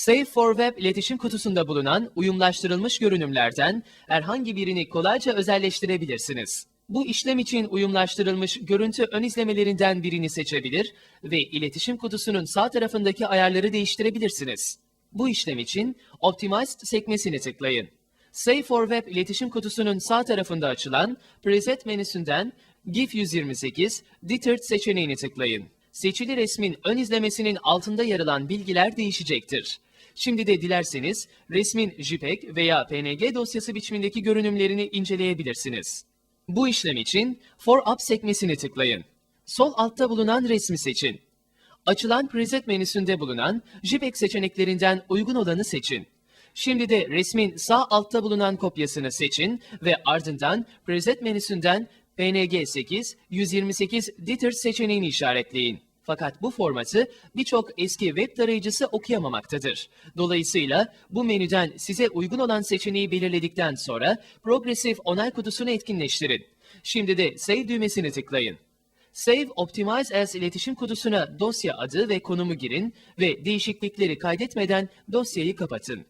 Save for Web iletişim kutusunda bulunan uyumlaştırılmış görünümlerden herhangi birini kolayca özelleştirebilirsiniz. Bu işlem için uyumlaştırılmış görüntü ön izlemelerinden birini seçebilir ve iletişim kutusunun sağ tarafındaki ayarları değiştirebilirsiniz. Bu işlem için Optimized sekmesini tıklayın. Save for Web iletişim kutusunun sağ tarafında açılan Preset menüsünden GIF 128 Deterred seçeneğini tıklayın. Seçili resmin ön izlemesinin altında yer alan bilgiler değişecektir. Şimdi de dilerseniz resmin JPEG veya PNG dosyası biçimindeki görünümlerini inceleyebilirsiniz. Bu işlem için For Up sekmesini tıklayın. Sol altta bulunan resmi seçin. Açılan preset menüsünde bulunan JPEG seçeneklerinden uygun olanı seçin. Şimdi de resmin sağ altta bulunan kopyasını seçin ve ardından preset menüsünden PNG 8 128 Ditter seçeneğini işaretleyin. Fakat bu formatı birçok eski web tarayıcısı okuyamamaktadır. Dolayısıyla bu menüden size uygun olan seçeneği belirledikten sonra progresif onay kutusunu etkinleştirin. Şimdi de Save düğmesini tıklayın. Save Optimize as iletişim kutusuna dosya adı ve konumu girin ve değişiklikleri kaydetmeden dosyayı kapatın.